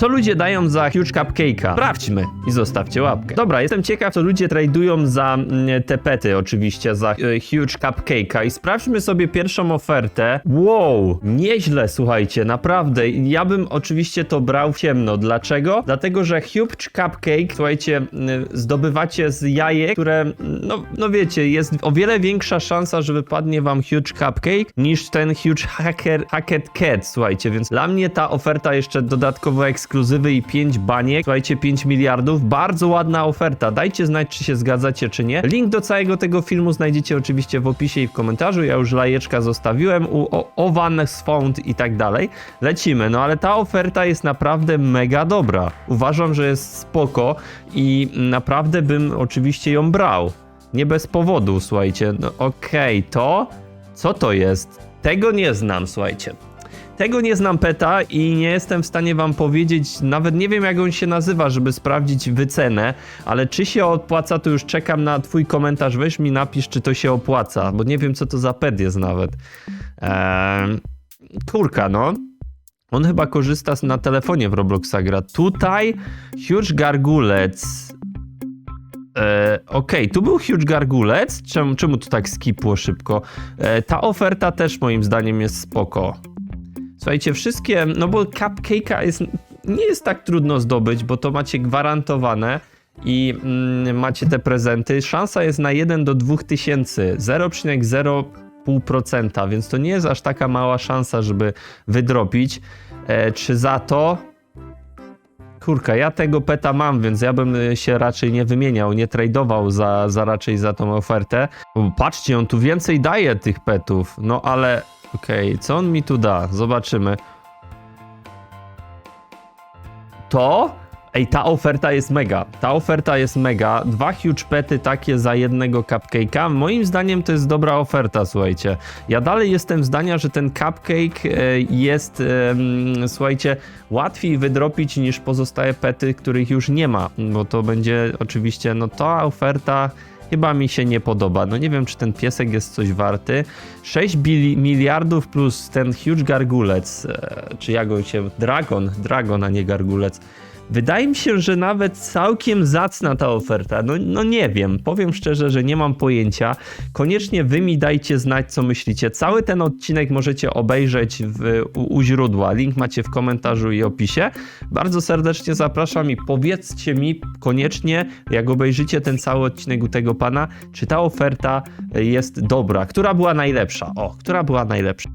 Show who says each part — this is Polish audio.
Speaker 1: Co ludzie dają za huge cupcake'a? Sprawdźmy i zostawcie łapkę. Dobra, jestem ciekaw, co ludzie tradują za mm, te pety, oczywiście, za e, huge cupcake'a i sprawdźmy sobie pierwszą ofertę. Wow, nieźle, słuchajcie, naprawdę. Ja bym oczywiście to brał w ciemno. Dlaczego? Dlatego, że huge cupcake, słuchajcie, mm, zdobywacie z jajek, które, mm, no, no wiecie, jest o wiele większa szansa, że wypadnie wam huge cupcake niż ten huge hacker, hacked cat, słuchajcie, więc dla mnie ta oferta jeszcze dodatkowo ekskluzywy i 5 baniek, słuchajcie, 5 miliardów, bardzo ładna oferta, dajcie znać, czy się zgadzacie, czy nie. Link do całego tego filmu znajdziecie oczywiście w opisie i w komentarzu, ja już lajeczka zostawiłem, u Owan Found i tak dalej. Lecimy, no ale ta oferta jest naprawdę mega dobra. Uważam, że jest spoko i naprawdę bym oczywiście ją brał. Nie bez powodu, słuchajcie. No okej, to... Co to jest? Tego nie znam, słuchajcie. Tego nie znam peta i nie jestem w stanie wam powiedzieć, nawet nie wiem jak on się nazywa, żeby sprawdzić wycenę, ale czy się opłaca, to już czekam na twój komentarz, weź mi napisz, czy to się opłaca, bo nie wiem co to za pet jest nawet. Eee, kurka, no. On chyba korzysta na telefonie w Robloxa gra. Tutaj Huge Gargulec. E, Okej, tu był Huge Gargulec. Czemu, czemu tu tak skipło szybko? E, ta oferta też moim zdaniem jest spoko. Słuchajcie, wszystkie, no bo cupcake'a jest, nie jest tak trudno zdobyć, bo to macie gwarantowane i mm, macie te prezenty. Szansa jest na 1 do 2000, 0,05%, więc to nie jest aż taka mała szansa, żeby wydropić. E, czy za to Kurka, ja tego peta mam, więc ja bym y, się raczej nie wymieniał, nie tradował za, za raczej za tą ofertę. O, patrzcie, on tu więcej daje tych petów. No ale okej, co on mi tu da? Zobaczymy. To? Ej, ta oferta jest mega. Ta oferta jest mega. Dwa huge pety takie za jednego cupcake'a. Moim zdaniem to jest dobra oferta, słuchajcie. Ja dalej jestem zdania, że ten cupcake e, jest, słuchajcie, łatwiej wydropić niż pozostałe pety, których już nie ma. Bo to będzie oczywiście, no ta oferta chyba mi się nie podoba. No nie wiem, czy ten piesek jest coś warty. 6 bili- miliardów plus ten huge gargulec, e, czy jak on się... Dragon, dragon, a nie gargulec. Wydaje mi się, że nawet całkiem zacna ta oferta. No, no nie wiem, powiem szczerze, że nie mam pojęcia. Koniecznie wy mi dajcie znać, co myślicie. Cały ten odcinek możecie obejrzeć w, u, u źródła. Link macie w komentarzu i opisie. Bardzo serdecznie zapraszam i powiedzcie mi koniecznie, jak obejrzycie ten cały odcinek u tego pana, czy ta oferta jest dobra. Która była najlepsza? O, która była najlepsza?